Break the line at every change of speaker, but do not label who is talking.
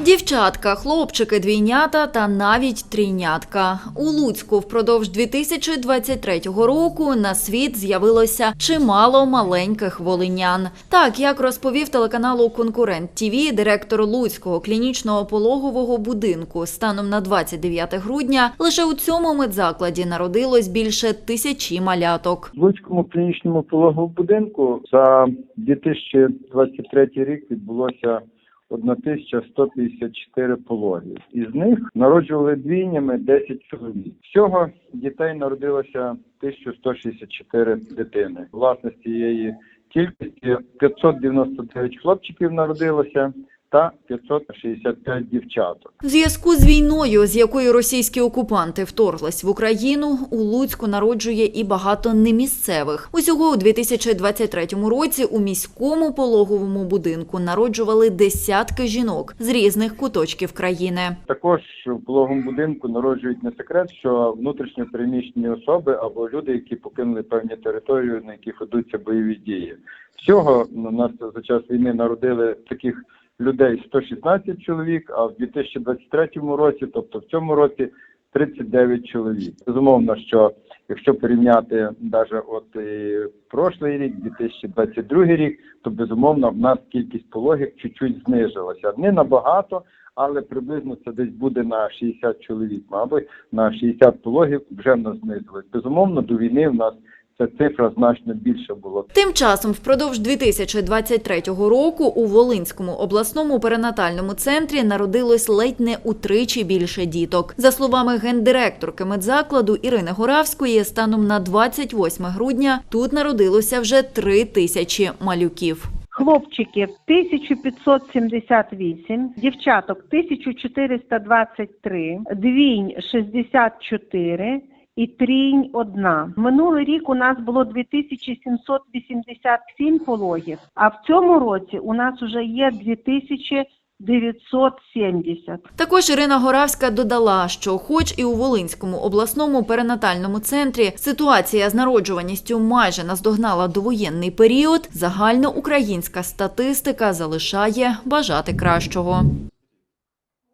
Дівчатка, хлопчики, двійнята та навіть трійнятка. У Луцьку впродовж 2023 року на світ з'явилося чимало маленьких волинян. Так, як розповів телеканалу Конкурент ТІВІ директор Луцького клінічного пологового будинку, станом на 29 грудня лише у цьому медзакладі народилось більше тисячі маляток.
В Луцькому клінічному пологовому будинку за 2023 рік відбулося 1154 пологи. Із них народжували двійнями 10 чоловік. Всього дітей народилося 1164 дитини. Власне, з цієї кількості 599 хлопчиків народилося та 565 дівчаток.
В зв'язку з війною, з якою російські окупанти вторглись в Україну, у Луцьку народжує і багато немісцевих. Усього у 2023 році у міському пологовому будинку народжували десятки жінок з різних куточків країни.
Також в пологовому будинку народжують не секрет, що внутрішньо переміщені особи або люди, які покинули певні території, на яких ведуться бойові дії. Всього у нас за час війни народили таких людей 116 чоловік, а в 2023 році, тобто в цьому році, 39 чоловік. Безумовно, що якщо порівняти навіть от і прошлий рік, 2022 рік, то безумовно в нас кількість пологів чуть-чуть знижилася. Не набагато, але приблизно це десь буде на 60 чоловік. Мабуть, на 60 пологів вже в нас знизилось. Безумовно, до війни в нас ця цифра значно більша була.
Тим часом, впродовж 2023 року у Волинському обласному перинатальному центрі народилось ледь не утричі більше діток. За словами гендиректорки медзакладу Ірини Горавської, станом на 28 грудня тут народилося вже три тисячі малюків.
Хлопчиків 1578, дівчаток 1423, двінь 64 і трінь одна. Минулий рік у нас було 2787 пологів, а в цьому році у нас вже є 2970.
Також Ірина Горавська додала, що, хоч і у Волинському обласному перинатальному центрі ситуація з народжуваністю майже наздогнала довоєнний період, загальноукраїнська статистика залишає бажати кращого.